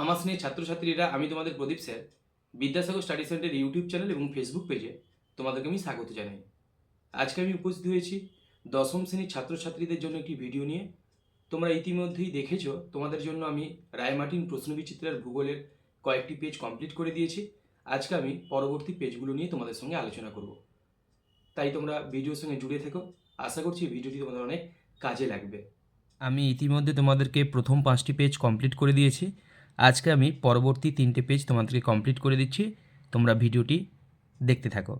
আমার স্নেহে ছাত্রছাত্রীরা, আমি তোমাদের Pradip sir, Vidyasagar study centre YouTube channel এবং ফেসবুক পেজে তোমাদেরকে আমি স্বাগত জানাই। আজকে আমি উপস্থিত হয়েছি দশম শ্রেণির ছাত্রছাত্রীদের জন্য একটি ভিডিও নিয়ে। তোমরা ইতিমধ্যেই দেখেছ, তোমাদের জন্য আমি রায়মার্টিন প্রশ্নবিচিত্রার ভূগোলের কয়েকটি পেজ কমপ্লিট করে দিয়েছি। আজকে আমি পরবর্তী পেজগুলো নিয়ে তোমাদের সঙ্গে আলোচনা করব। তাই তোমরা ভিডিওর সঙ্গে জুড়ে থেকো। আশা করছি ভিডিওটি তোমাদের অনেক কাজে লাগবে। আমি ইতিমধ্যে তোমাদেরকে প্রথম পাঁচটি পেজ কমপ্লিট করে দিয়েছি। আজকে আমি পরবর্তী তিনটে পেজ তোমাদেরকে কমপ্লিট করে দিচ্ছি। তোমরা ভিডিওটি দেখতে থাকো।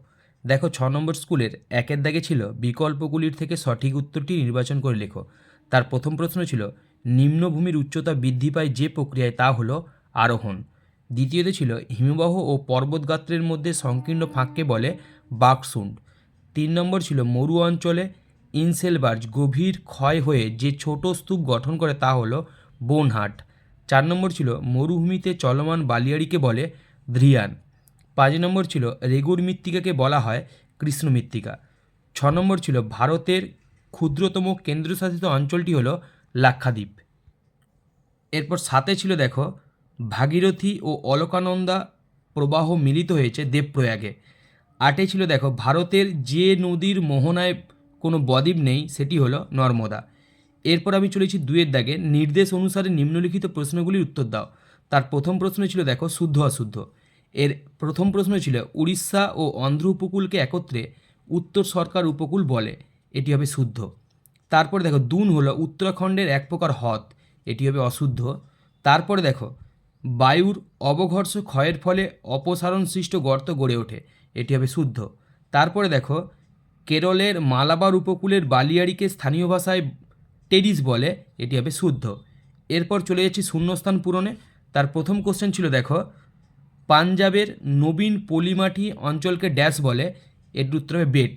দেখো, ছ নম্বর স্কুলের একের দাগে ছিল বিকল্পগুলির থেকে সঠিক উত্তরটি নির্বাচন করে লেখো। তার প্রথম প্রশ্ন ছিল, নিম্নভূমির উচ্চতা বৃদ্ধি পায় যে প্রক্রিয়ায় তা হলো আরোহণ। দ্বিতীয়তে ছিল, হিমবাহ ও পর্বতগাত্রের মধ্যে সংকীর্ণ ফাঁককে বলে বাকসুন্ড। তিন নম্বর ছিল, মরু অঞ্চলে ইনসেলবার্জ গভীর ক্ষয় হয়ে যে ছোট স্তূপ গঠন করে তা হলো বোনহাট। চার নম্বর ছিল মরুভূমিতে চলমান বালিয়াড়িকে বলে ধ্রিয়ান। পাঁচ নম্বর ছিল রেগুর মৃত্তিকাকে বলা হয় কৃষ্ণ মৃত্তিকা। ছ নম্বর ছিল ভারতের ক্ষুদ্রতম কেন্দ্রশাসিত অঞ্চলটি হলো লাক্ষাদ্বীপ। এরপর সাথে ছিল দেখো, ভাগীরথী ও অলকানন্দা প্রবাহ মিলিত হয়েছে দেবপ্রয়াগে। আটে ছিল দেখো, ভারতের যে নদীর মোহনায় কোনো বদ্বীপ নেই, সেটি হলো নর্মদা। এরপর আমি চলেছি দুয়ের দাগে। নির্দেশ অনুসারে নিম্নলিখিত প্রশ্নগুলির উত্তর দাও। তার প্রথম প্রশ্ন ছিল, দেখো, শুদ্ধ, অশুদ্ধ। এর প্রথম প্রশ্ন ছিল, উড়িষ্যা ও অন্ধ্র উপকূলকে একত্রে উত্তর সরকার উপকূল বলে, এটি হবে শুদ্ধ। তারপরে দেখো, দুন হলো উত্তরাখণ্ডের এক প্রকার হ্রদ, এটি হবে অশুদ্ধ। তারপরে দেখো, বায়ুর অবঘর্ষ ক্ষয়ের ফলে অপসারণ সৃষ্ট গর্ত গড়ে ওঠে, এটি হবে শুদ্ধ। তারপরে দেখো, কেরলের মালাবার উপকূলের বালিয়াড়িকে স্থানীয় ভাষায় টেরিস বলে, এটি হবে শুদ্ধ। এরপর চলে যাচ্ছি শূন্যস্থান পূরণে। তার প্রথম কোশ্চেন ছিল, দেখো, পাঞ্জাবের নবীন পলিমাটি অঞ্চলকে ড্যাশ বলে, এর উত্তর হবে বেট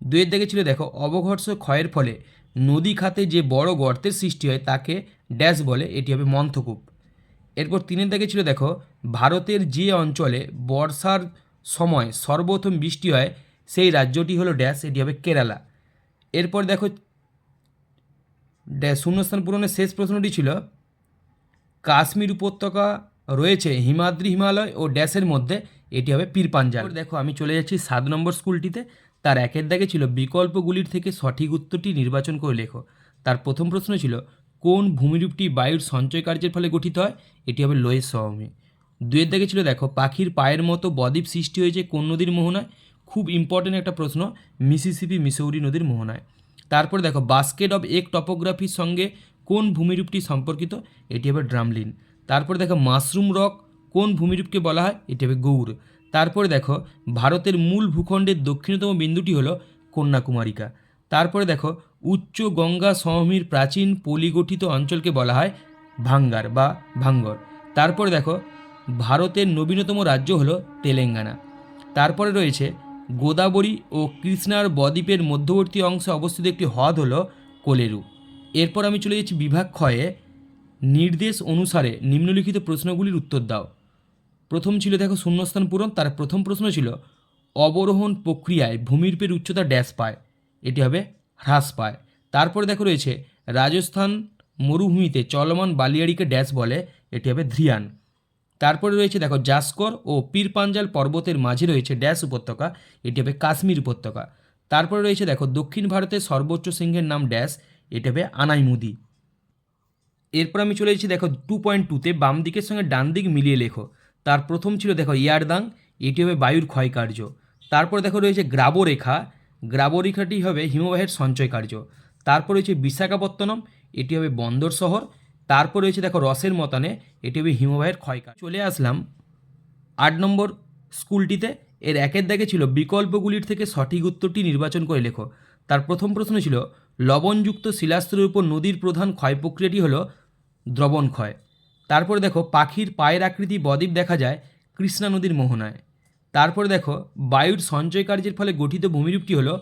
দুয়ের দিকে ছিল, দেখো, অবঘর্ষ ক্ষয়ের ফলে নদী খাতে যে বড় গর্তের সৃষ্টি হয়, তাকে ড্যাশ বলে, এটি হবে মন্থকূপ। এরপর তিনের দিকে ছিল, দেখো, ভারতের যে অঞ্চলে বর্ষার সময় সর্বপ্রথম বৃষ্টি হয়, সেই রাজ্যটি হলো ড্যাশ এটি হবে কেরালা। এরপর দেখো শূন্যস্থান পূরণের শেষ প্রশ্নটি ছিল, কাশ্মীর উপত্যকা রয়েছে হিমাদ্রি হিমালয় ও ড্যাশের মধ্যে, এটি হবে পীর পাঞ্জাল দেখো, আমি চলে যাচ্ছি সাত নম্বর স্কুলটিতে। তার একের দাগে ছিল, বিকল্পগুলির থেকে সঠিক উত্তরটি নির্বাচন করে লেখো। তার প্রথম প্রশ্ন ছিল, কোন ভূমিরূপটি বায়ুর সঞ্চয় কার্যের ফলে গঠিত হয়? এটি হবে লোয়ের সমভূমি দুয়ের দাগে ছিল, দেখো, পাখির পায়ের মতো বদ্বীপ সৃষ্টি হয়েছে কোন নদীর মোহনায়? খুব ইম্পর্টেন্ট একটা প্রশ্ন মিসিসিপি মিসৌরি নদীর মোহনায়। তারপর দেখো বাস্কেট অব এক টপোগ্রাফির সঙ্গে কোন ভূমিরূপটি সম্পর্কিত? এটি হবে ড্রামলিন তারপরে দেখো মাশরুম রক কোন ভূমিরূপকে বলা হয়? এটি হবে গৌর. তারপরে দেখো, ভারতের মূল ভূখণ্ডের দক্ষিণতম বিন্দুটি হলো কন্যাকুমারিকা। তারপরে দেখো, উচ্চ গঙ্গা সমভূমির প্রাচীন পলিগঠিত অঞ্চলকে বলা হয় ভাঙ্গার বা ভাঙ্গর। তারপরে দেখো, ভারতের নবীনতম রাজ্য হলো তেলেঙ্গানা। তারপরে রয়েছে গোদাবরী ও কৃষ্ণার বদ্বীপের মধ্যবর্তী অংশে অবস্থিত একটি হ্রদ হলো কোলেরু। এরপর আমি চলে যাচ্ছি বিভাগ ক্ষয়ে। নির্দেশ অনুসারে নিম্নলিখিত প্রশ্নগুলির উত্তর দাও। প্রথম ছিল, দেখো, শূন্যস্থান পূরণ। তার প্রথম প্রশ্ন ছিল, অবরোহণ প্রক্রিয়ায় ভূমিরূপের উচ্চতা ড্যাশ পায়। এটি হবে হ্রাস পায়। তারপরে দেখো, রয়েছে রাজস্থান মরুভূমিতে চলমান বালিয়াড়িকে ড্যাশ বলে। এটি হবে ধ্রিয়ান তারপরে রয়েছে দেখো জাস্কর ও পীর পাঞ্জাল পর্বতের মাঝে রয়েছে ড্যাশ উপত্যকা, এটি হবে কাশ্মীর উপত্যকা। তারপরে রয়েছে দেখো দক্ষিণ ভারতের সর্বোচ্চ সিংহের নাম ড্যাশ, এটি হবে আনাইমুদি। এরপর আমি চলে এসেছি দেখো টু পয়েন্ট টুতে, বাম দিকের সঙ্গে ডান দিক মিলিয়ে লেখো। তার প্রথম ছিল দেখো ইয়ারদাং, এটি হবে বায়ুর ক্ষয়কার্য। তারপর দেখো রয়েছে গ্রাবরেখা, গ্রাবরেখাটি হবে হিমবাহের সঞ্চয় কার্য তারপর রয়েছে বিশাখাপত্তনম, এটি হবে বন্দর শহর তারপর রয়েছে দেখো রসের মতানে, এটি হবে হিমবাহের ক্ষয়কার্য চলে আসলাম আট নম্বর স্কুলটিতে, এর একের দাগে ছিল বিকল্পগুলির থেকে সঠিক উত্তরটি নির্বাচন করে লেখো। তার প্রথম প্রশ্ন ছিল, লবণযুক্ত শিলাস্তরের উপর নদীর প্রধান ক্ষয় প্রক্রিয়াটি হলো দ্রবণ ক্ষয়। তারপরে দেখো, পাখির পায়ের আকৃতি বদ্বীপ দেখা যায় কৃষ্ণা নদীর মোহনায়। তারপরে দেখো, বায়ুর সঞ্চয় কার্যের ফলে গঠিত ভূমিরূপটি হলো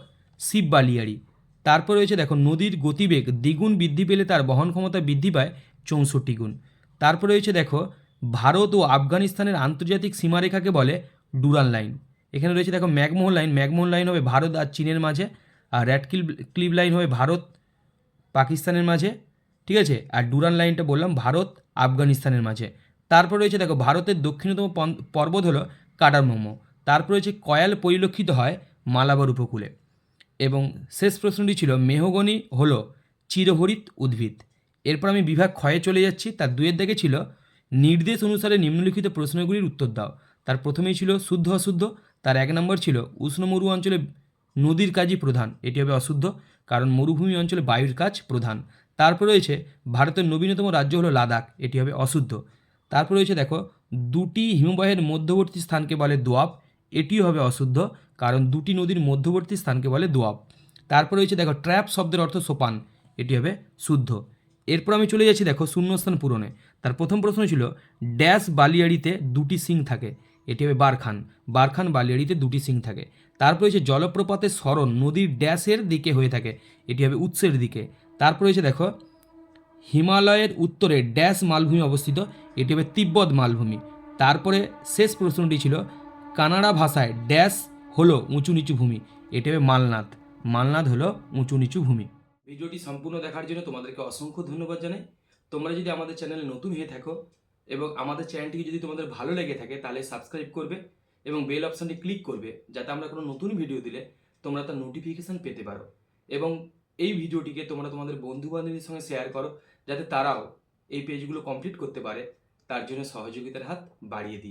শিব বালিয়াড়ি তারপর রয়েছে দেখো, নদীর গতিবেগ দ্বিগুণ বৃদ্ধি পেলে তার বহন ক্ষমতা বৃদ্ধি পায় চৌষট্টি গুণ। তারপর রয়েছে দেখো, ভারত ও আফগানিস্তানের আন্তর্জাতিক সীমারেখাকে বলে ডুরাল লাইন। এখানে রয়েছে দেখো ম্যাকমোহন লাইন। ম্যাকমোহন লাইন হবে ভারত আর চীনের মাঝে, আর র্যাড ক্লিপ ক্লিপ লাইন হবে ভারত, পাকিস্তানের মাঝে, ঠিক আছে? আর ডুরান লাইনটা বললাম ভারত, আফগানিস্তানের মাঝে। তারপর রয়েছে দেখো ভারতের দক্ষিণতম পর্বত হলো কাডারমম তারপর রয়েছে কয়াল পরিলক্ষিত হয় মালাবার উপকূলে। এবং শেষ প্রশ্নটি ছিল, মেহগনি হলো চিরহরিত উদ্ভিদ। এরপর আমি বিভাগ ক্ষয়ে চলে যাচ্ছি। তার দুয়ের দিকে ছিল, নির্দেশ অনুসারে নিম্নলিখিত প্রশ্নগুলির উত্তর দাও। তার প্রথমেই ছিল শুদ্ধ অশুদ্ধ, তার এক নম্বর ছিল উষ্ণ মরু অঞ্চলে নদীর কাজই প্রধান, এটি হবে অশুদ্ধ, কারণ মরুভূমি অঞ্চলে বায়ুর কাজ প্রধান। তারপর রয়েছে, ভারতের নবীনতম রাজ্য হলো লাদাখ, এটি হবে অশুদ্ধ। তারপর রয়েছে দেখো, দুটি হিমবাহের মধ্যবর্তী স্থানকে বলে দোয়াব, এটিও হবে অশুদ্ধ, কারণ দুটি নদীর মধ্যবর্তী স্থানকে বলে দোয়াব। তারপর রয়েছে দেখো, ট্র্যাপ শব্দের অর্থ সোপান, এটি হবে শুদ্ধ। এরপর আমি চলে যাচ্ছি, দেখো, শূন্যস্থান পূরণে। তার প্রথম প্রশ্ন ছিল, ড্যাশ বালিয়াড়িতে দুটি সিং থাকে। এটি হবে বারখান। বারখান বালিয়াড়িতে দুটি সিং থাকে। তারপর রয়েছে জলপ্রপাতের স্মরণ, নদীর ড্যাশের দিকে হয়ে থাকে। এটি হবে উৎসের দিকে। তারপর রয়েছে দেখো, হিমালয়ের উত্তরে ড্যাশ মালভূমি অবস্থিত। এটি হবে তিব্বত মালভূমি। তারপরে শেষ প্রশ্নটি ছিল, কানাডা ভাষায় ড্যাশ হলো উঁচু নিচু ভূমি। এটি হবে মালনাথ মালনাথ হলো উঁচু নিচু ভূমি। ভিডিওটি সম্পূর্ণ দেখার জন্য তোমাদেরকে অসংখ্য ধন্যবাদ জানাই। তোমরা যদি আমাদের চ্যানেলে নতুন হয়ে থাকো এবং আমাদের চ্যানেলটিকে যদি তোমাদের ভালো লেগে থাকে, তাহলে সাবস্ক্রাইব করবে এবং বেল অপশানটি ক্লিক করবে, যাতে আমরা কোনো নতুন ভিডিও দিলে তোমরা তার নোটিফিকেশান পেতে পারো। এবং এই ভিডিওটিকে তোমরা তোমাদের বন্ধু বান্ধবীর সঙ্গে শেয়ার করো, যাতে তারাও এই পেজগুলো কমপ্লিট করতে পারে, তার জন্য সহযোগিতার হাত বাড়িয়ে দিই।